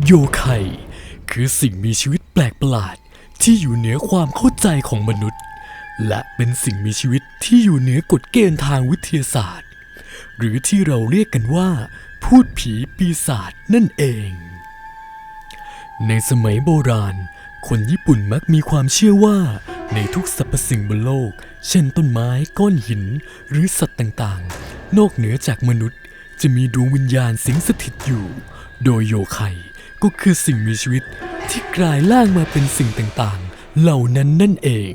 โยไคคือสิ่งมีชีวิตแปลกประหลาดที่อยู่เหนือความเข้าใจของมนุษย์ และเป็นสิ่งมีชีวิตที่อยู่เหนือกฎเกณฑ์ทางวิทยาศาสตร์ หรือที่เราเรียกกันว่า พูดผีปีศาจนั่นเอง ในสมัยโบราณ คนญี่ปุ่นมักมีความเชื่อว่า ในทุกสรรพสิ่งบนโลก เช่นต้นไม้ก้อนหิน หรือสัตว์ต่างๆ นอกเหนือจากมนุษย์ จะมีดวงวิญญาณสิงสถิตอยู่ โดยโยไค ก็คือสิ่งมีชีวิตที่กลายร่างมาเป็นสิ่งต่างๆ เหล่านั้นนั่นเอง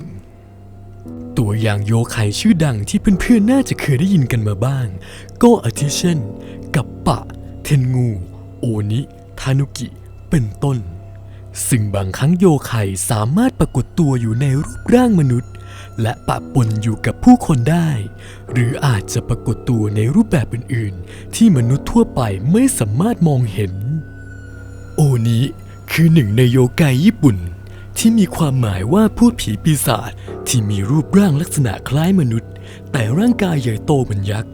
ตัวอย่างโยไคชื่อดังที่เพื่อนๆน่าจะเคยได้ยินกันมาบ้าง ก็อาทิเช่น กัปปะ เทนงู โอนิ ทานุกิ เป็นต้น ซึ่งบางครั้งโยไคสามารถปรากฏตัวอยู่ในรูปร่างมนุษย์ และปะปนอยู่กับผู้คนได้ หรืออาจจะปรากฏตัวในรูปแบบอื่นๆ ที่มนุษย์ทั่วไปไม่สามารถมองเห็น โอนิคือหนึ่งในโยไกญี่ปุ่น ที่มีความหมายว่าพูดผีปีศาจที่มีรูปร่างลักษณะคล้ายมนุษย์ แต่ร่างกายใหญ่โตเหมือนยักษ์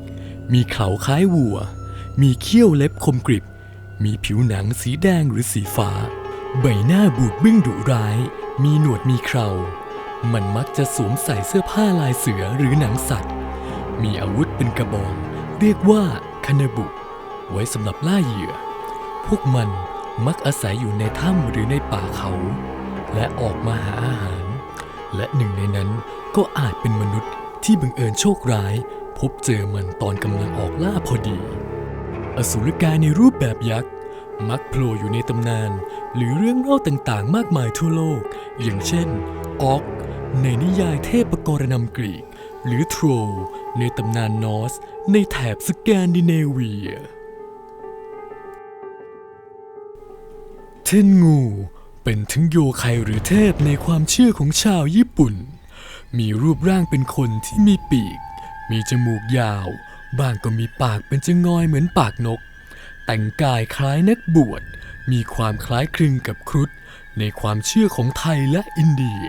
มีเขาคล้ายวัว มีเขี้ยวเล็บคมกริบ มีผิวหนังสีแดงหรือสีฟ้า ใบหน้าบูดบึ้งดุร้าย มีหนวดมีเครา มันมักจะสวมใส่เสื้อผ้าลายเสือหรือหนังสัตว์ มีอาวุธเป็นกระบอง เรียกว่าคานาบุ ไว้สำหรับล่าเหยื่อ พวกมัน มักอาศัยอยู่ในถ้ำหรือในป่าเขา และออกมาหาอาหาร และหนึ่งในนั้นก็อาจเป็นมนุษย์ที่บังเอิญโชคร้าย พบเจอมันตอนกำลังออกล่าพอดี อสุรกายในรูปแบบยักษ์ มักโผล่อยู่ในตำนาน หรือเรื่องเล่าต่างๆ มากมายทั่วโลก อย่างเช่นออกในนิยายเทพกรนำกรีก หรือโทรในตำนานนอส ในแถบสแกนดิเนเวีย เทนงู เป็นทั้งโยไคหรือเทพในความเชื่อของชาวญี่ปุ่น มีรูปร่างเป็นคนที่มีปีก มีจมูกยาว บางก็มีปากเป็นจงอยเหมือนปากนก แต่งกายคล้ายนักบวช มีความคล้ายคลึงกับครุฑในความเชื่อของไทยและอินเดีย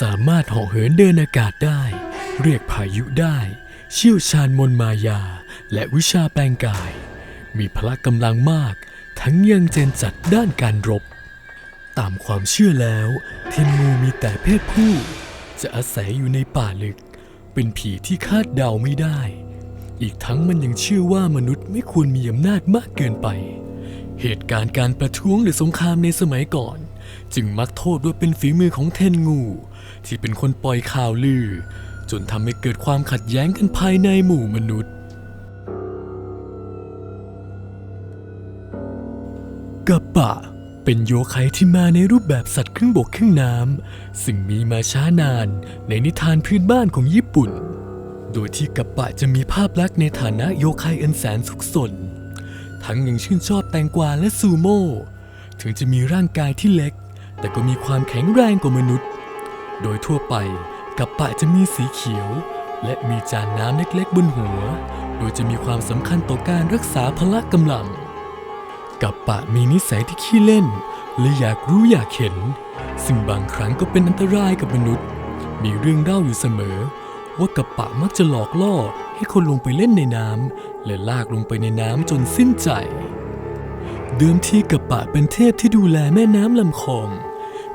สามารถเหาะเหินเดินอากาศได้ เรียกพายุได้ เชี่ยวชาญมนต์มายา และวิชาแปลงกาย มีพละกำลังมาก ทั้งยังเจนจัดด้านการรบ ตามความเชื่อแล้วเทนงูมีแต่เพศผู้ จะอาศัยอยู่ในป่าลึก เป็นผีที่คาดเดาไม่ได้ อีกทั้งมันยังเชื่อว่ามนุษย์ไม่ควรมีอำนาจมากเกินไป เหตุการณ์การประท้วงหรือสงครามในสมัยก่อน จึงมักโทษว่าเป็นฝีมือของเทนงู ที่เป็นคนปล่อยข่าวลือ จนทำให้เกิดความขัดแย้งกันภายในหมู่มนุษย์ กะปะ เป็นโยไคที่มาในรูปแบบสัตว์ครึ่งบกครึ่งน้ำซึ่งมีมาช้านานในนิทานพื้นบ้านของญี่ปุ่น โดยที่กะปะจะมีภาพลักษณ์ในฐานะโยไคอันแสนสุขสน ทั้งยังชื่นชอบแตงกวาและซูโม่ถึงจะมีร่างกายที่เล็ก แต่ก็มีความแข็งแรงกว่ามนุษย์ โดยทั่วไปกับปะจะมีสีเขียว และมีจานน้ำเล็กๆบนหัว โดยจะมีความสำคัญต่อการรักษาพละกำลัง กับปะมีนิสัยที่ขี้เล่น และอยากรู้อยากเห็น ซึ่งบางครั้งก็เป็นอันตรายกับมนุษย์ มีเรื่องเล่าอยู่เสมอ ว่ากับปะมักจะหลอกล่อให้คนลงไปเล่นในน้ำและลากลงไปในน้ำจนสิ้นใจ เดิมทีกับปะเป็นเทพที่ดูแลแม่น้ำลำคลอง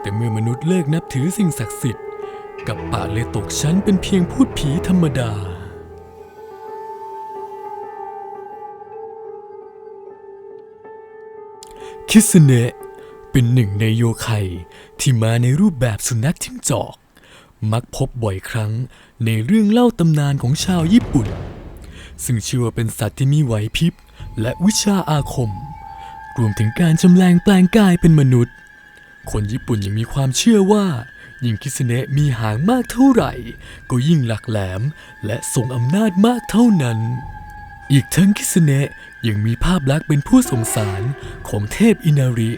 แต่เมื่อมนุษย์เลิกนับถือสิ่งศักดิ์สิทธิ์ กับปะเลยตกชั้นเป็นเพียงพูดผีธรรมดา คิสเนะเป็นหนึ่งในโยไคที่มาในรูปแบบสุนัขจิ้งจอก มักพบบ่อยครั้งในเรื่องเล่าตำนานของชาวญี่ปุ่น ซึ่งเชื่อว่าเป็นสัตว์ที่มีไหวพริบและวิชาอาคม รวมถึงการจำแรงแปลงกายเป็นมนุษย์ คนญี่ปุ่นยังมีความเชื่อว่า ยิ่งคิสเนะมีหางมากเท่าไหร่ ก็ยิ่งหลักแหลมและทรงอำนาจมากเท่านั้น อีกทั้งคิสเนะ ยังมีภาพลักษณ์เป็นผู้สงสารของเทพอินาริ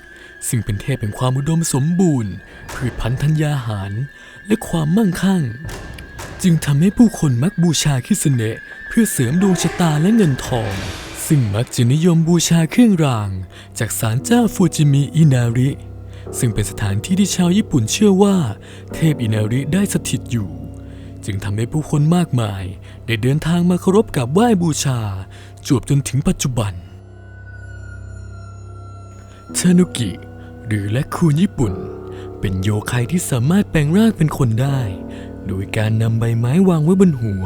ซึ่งเป็นเทพแห่งความอุดมสมบูรณ์พืชพันธุ์ธัญญาหาร และความมั่งคั่ง จึงทำให้ผู้คนมักบูชาคิสเนะเพื่อเสริมดวงชะตาและเงินทอง ซึ่งมักจะนิยมบูชาเครื่องราง จากศาลเจ้าฟูจิมิอินาริ ซึ่งเป็นสถานที่ที่ชาวญี่ปุ่นเชื่อว่า เทพอินาริได้สถิตอยู่ จึงทำให้ผู้คนมากมาย ได้เดินทางมาเคารพกับไหว้บูชา จวบจนถึงปัจจุบันคทานุกิ หรือและคูญี่ปุ่น เป็นโยคัยที่สามารถแปลงร่างเป็นคนได้ โดยการนำใบไม้วางไว้บนหัว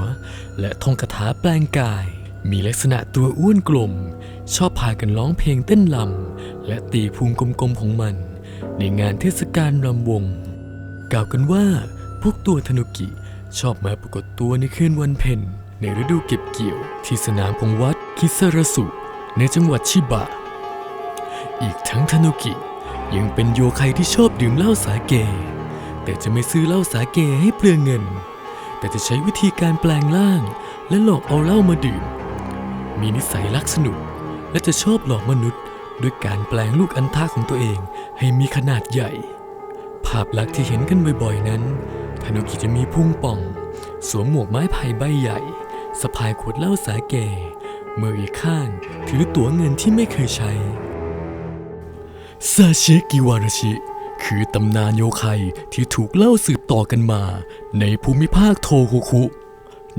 และท่องคาถาแปลงกาย มีลักษณะตัวอ้วนกลม ชอบพากันร้องเพลงเต้นลำและตีพุงกลมๆของมัน ในงานเทศกาลรำวง กล่าวกันว่า พวกตัวทานุกิชอบมาปรากฏตัวในคืนวันเพ็ญในฤดูเก็บเกี่ยวที่สนามของวัด คิซารสุในจังหวัดชิบะ อีกทั้งทานุกิยังเป็นโยคัยที่ชอบดื่มเหล้าสาเก แต่จะไม่ซื้อเหล้าสาเกให้เปลืองเงิน แต่จะใช้วิธีการแปลงร่าง และหลอกเอาเหล้ามาดื่ม มีนิสัยลักสนุก และจะชอบหลอกมนุษย์ ด้วยการแปลงลูกอันทะของตัวเองให้มีขนาดใหญ่ ภาพลักษณ์ที่เห็นกันบ่อยๆนั้นทานุกิจะมีพุ่งป่อง สวมหมวกไม้ไผ่ใบใหญ่สะพายขวดเหล้าสาเก มืออีกข้างถือตั๋วเงินที่ไม่เคยใช้ซาชิกิวาราชิ คือตำนานโยคัยที่ถูกเล่าสืบต่อกันมา ในภูมิภาคโทโฮคุ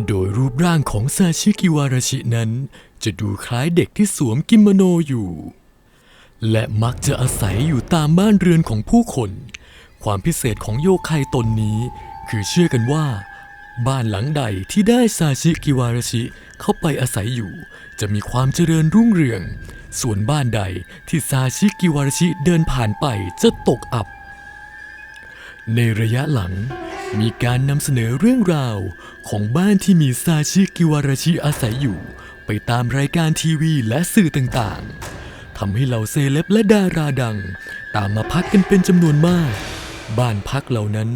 โดยรูปร่างของซาชิกิวาราชินั้น จะดูคล้ายเด็กที่สวมกิโมโนอยู่ และมักจะอาศัยอยู่ตามบ้านเรือนของผู้คน ความพิเศษของโยคัยตนนี้ คือเชื่อกันว่า บ้านหลังใดที่ได้ซาชิกิวาราชิ เข้าไปอาศัยอยู่ จะมีความเจริญรุ่งเรือง ส่วนบ้านใดที่ซาชิกิวารชิเดินผ่านไปจะตกอับ ในระยะหลังมีการนำเสนอเรื่องราวของบ้านที่มีซาชิกิวารชิอาศัยอยู่ ไปตามรายการทีวีและสื่อต่างๆทำให้เหล่าเซเลบและดาราดัง ตามมาพักกันเป็นจำนวนมาก บ้านพักเหล่านั้น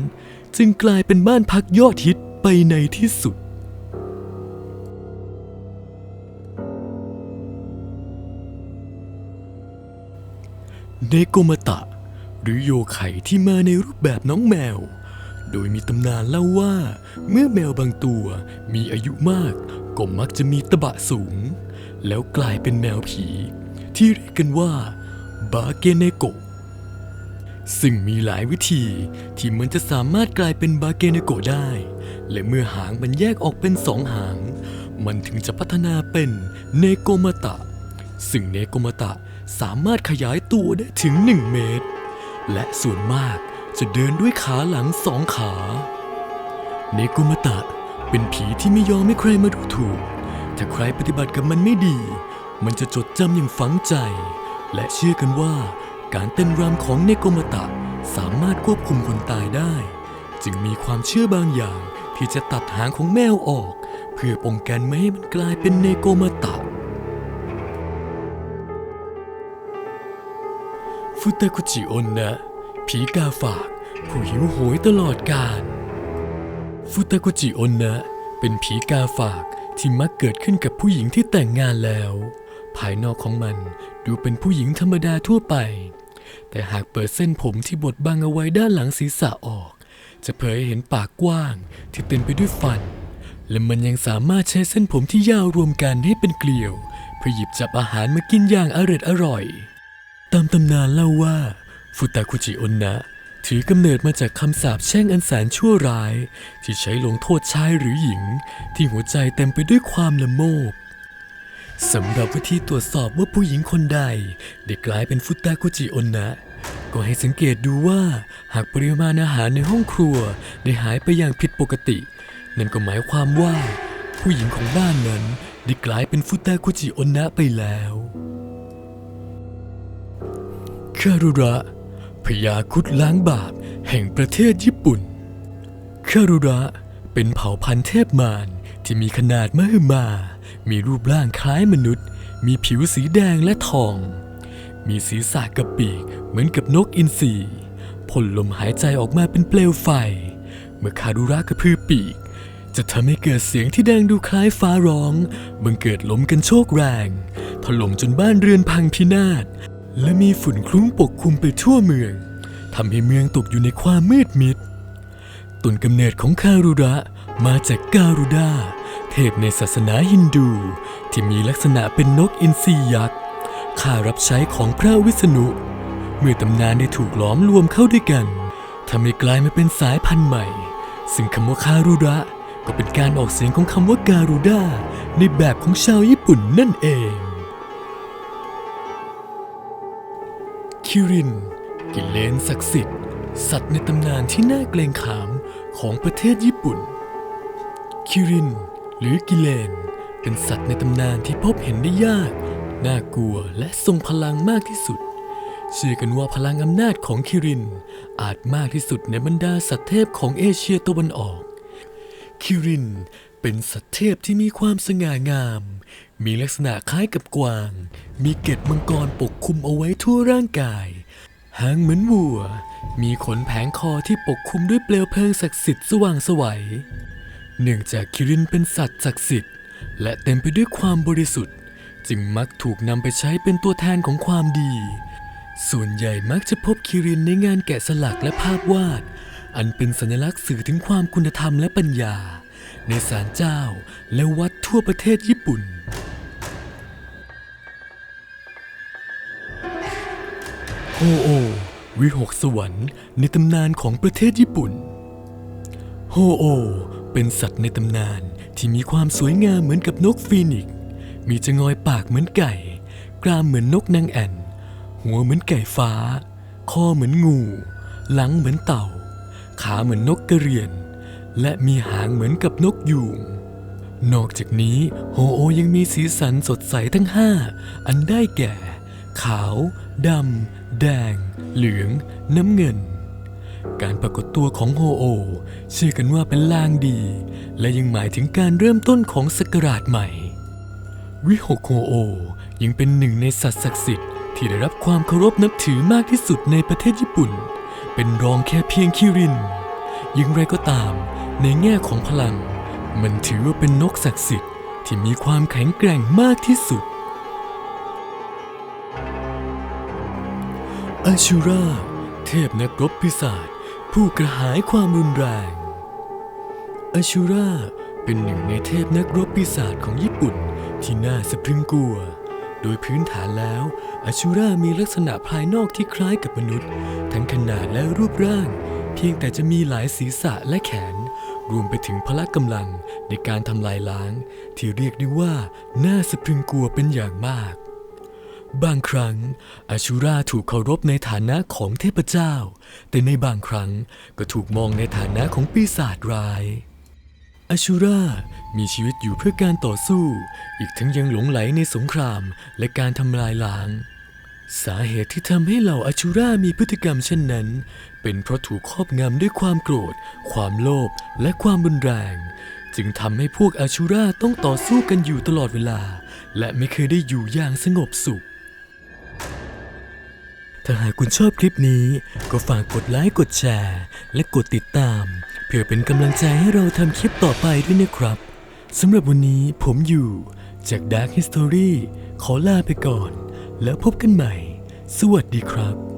จึงกลายเป็นบ้านพักยอดฮิตไปในที่สุด เนโกมาตะ หรือโยไข่ที่มาในรูปแบบน้องแมว โดยมีตำนานเล่าว่า เมื่อแมวบางตัวมีอายุมากก็มักจะมีตะบะสูง แล้วกลายเป็นแมวผี ที่เรียกกันว่า บาเกเนโกซึ่งมีหลายวิธีที่มันจะสามารถกลายเป็นบาเกเนโกได้ และเมื่อหางมันแยกออกเป็นสองหาง มันถึงจะพัฒนาเป็นเนโกมาตะ ซึ่งเนโกมาตะสามารถขยายตัวได้ถึง 1 เมตร และส่วนมากจะเดินด้วยขาหลังสองขา เนโกมาตะเป็นผีที่ไม่ยอมให้ใครมาดูถูก ถ้าใครปฏิบัติกับมันไม่ดี มันจะจดจำอย่างฝังใจ และเชื่อกันว่าการเต้นรำของเนโกมาตะสามารถควบคุมคนตายได้ จึงมีความเชื่อบางอย่างที่จะตัดหางของแมวออก เพื่อป้องกันไม่ให้มันกลายเป็นเนโกมาตะ ฟุตากุจิโอนนะ ผีกาฝาก ผู้หิวโหยตลอดกาลฟุตากุจิโอนนะ เป็นผีกาฝากที่มักเกิดขึ้นกับผู้หญิงที่แต่งงานแล้ว ภายนอกของมันดูเป็นผู้หญิงธรรมดาทั่วไป แต่หากเปิดเส้นผมที่บดบังเอาไว้ด้านหลังศีรษะออก จะเผยให้เห็นปากกว้างที่เต็มไปด้วยฟัน และมันยังสามารถใช้เส้นผมที่ยาวรวมกันให้เป็นเกลียวเพื่อหยิบจับอาหารมากินอย่างอร่อยอร่อย ตามตำนานเล่าว่า ฟุตาคุจิโอนนะ ถือกำเนิดมาจากคำสาปแช่งอันแสนชั่วร้าย ที่ใช้ลงโทษชายหรือหญิง ที่หัวใจเต็มไปด้วยความละโมบสำหรับวิธีตรวจสอบว่าผู้หญิงคนใดได้กลายเป็นฟุตาคุจิโอนนะ ก็ให้สังเกตดูว่า หากปริมาณอาหารในห้องครัวได้หายไปอย่างผิดปกติ นั่นก็หมายความว่า ผู้หญิงของบ้านนั้นได้กลายเป็นฟุตาคุจิโอนนะไปแล้ว คารุระพญาคุดล้างบาปแห่งประเทศญี่ปุ่น คารุระเป็นเผ่าพันธุ์เทพมารที่มีขนาดมหึมา มีรูปร่างคล้ายมนุษย์ มีผิวสีแดงและทอง มีศีรษะกับปีกเหมือนกับนกอินทรีพ่นลมหายใจออกมาเป็นเปลวไฟ เมื่อคารุระกระพือปีก จะทำให้เกิดเสียงที่ดังดูคล้ายฟ้าร้อง บังเกิดลมกันโชกแรง ถล่มจนบ้านเรือนพังพินาศ และมีฝุ่นคลุ้งปกคลุมไปทั่วเมืองทำให้เมืองตกอยู่ในความมืดมิดต้นกำเนิดของคารุระมาจากการุดาเทพในศาสนาฮินดู ที่มีลักษณะเป็นนกอินทรียักษ์ข้ารับใช้ของพระวิษณุ เมื่อตำนานได้ถูกหลอมรวมเข้าด้วยกันทำให้กลายมาเป็นสายพันธุ์ใหม่ ซึ่งคำว่าคารุระก็เป็นการออกเสียงของคำว่าการุดาในแบบของชาวญี่ปุ่นนั่นเอง คิริน กิเลนศักดิ์สิทธิ์ สัตว์ในตำนานที่น่าเกรงขามของประเทศญี่ปุ่น คิริน หรือกิเลน เป็นสัตว์ในตำนานที่พบเห็นได้ยาก น่ากลัวและทรงพลังมากที่สุด เชื่อกันว่าพลังอำนาจของคิริน อาจมากที่สุดในบรรดาสัตว์เทพของเอเชียตะวันออก คิริน เป็นสัตว์เทพที่มีความสง่างาม มีลักษณะคล้ายกับกวาง มีเกล็ดมังกรปกคลุมเอาไว้ทั่วร่างกาย หางเหมือนวัว มีขนแผงคอที่ปกคลุมด้วยเปลวเพลิงศักดิ์สิทธิ์สว่างสวัย เนื่องจากคิรินเป็นสัตว์ศักดิ์สิทธิ์ และเต็มไปด้วยความบริสุทธิ์ จึงมักถูกนำไปใช้เป็นตัวแทนของความดี ส่วนใหญ่มักจะพบคิรินในงานแกะสลักและภาพวาด อันเป็นสัญลักษณ์สื่อถึงความคุณธรรมและปัญญา ในศาลเจ้าและวัดทั่วประเทศญี่ปุ่น โฮโอ วิหกสวรรค์ในตำนานของประเทศญี่ปุ่น โฮโอ เป็นสัตว์ในตำนานที่มีความสวยงามเหมือนกับนกฟีนิกซ์มีจงอยปากเหมือนไก่ กรามเหมือนนกนางแอ่น หัวเหมือนไก่ฟ้า คอเหมือนงู หลังเหมือนเต่า ขาเหมือนนกกระเรียน และมีหางเหมือนกับนกยูงนอกจากนี้โฮโอยังมีสีสันสดใสทั้งห้าอันได้แก่ ขาว ดำ แดง เหลือง น้ำเงิน การปรากฏตัวของโฮโอเชื่อกันว่าเป็นลางดี และยังหมายถึงการเริ่มต้นของศักราชใหม่ วิหกโฮโอยังเป็นหนึ่งในสัตว์ศักดิ์สิทธิ์ที่ได้รับความเคารพนับถือมากที่สุดในประเทศญี่ปุ่น เป็นรองแค่เพียงคิรินอย่างไรก็ตาม ในแง่ของพลัง มันถือว่าเป็นนกศักดิ์สิทธิ์ที่มีความแข็งแกร่งมากที่สุดอาชูราเทพนักรบปีศาจผู้กระหายความรุนแรงอาชูราเป็นหนึ่งในเทพนักรบปีศาจของญี่ปุ่นที่น่าสะพรึงกลัว โดยพื้นฐานแล้วอาชูรามีลักษณะภายนอกที่คล้ายกับมนุษย์ ทั้งขนาดและรูปร่าง เพียงแต่จะมีหลายศีรษะและแขน รวมไปถึงพละกำลังในการทำลายล้าง ที่เรียกได้ว่าน่าสะพรึงกลัวเป็นอย่างมาก บางครั้งอาชูราถูกเคารพในฐานะของเทพเจ้า แต่ในบางครั้งก็ถูกมองในฐานะของปีศาจร้ายอาชูรามีชีวิตอยู่เพื่อการต่อสู้ อีกทั้งยังหลงไหลในสงครามและการทำลายล้าง สาเหตุที่ทำให้เหล่าอาชูรามีพฤติกรรมเช่นนั้น เป็นเพราะถูกครอบงำด้วยความโกรธ ความโลภและความรุนแรง จึงทำให้พวกอาชูราต้องต่อสู้กันอยู่ตลอดเวลา และไม่เคยได้อยู่อย่างสงบสุข ถ้าหากคุณชอบคลิปนี้ ก็ฝากกดไลค์กดแชร์ และกดติดตาม เพื่อเป็นกำลังใจให้เราทำคลิปต่อไปด้วยนะครับสำหรับวันนี้ผมอยู่จาก Dark History ขอลาไปก่อน แล้วพบกันใหม่ สวัสดีครับ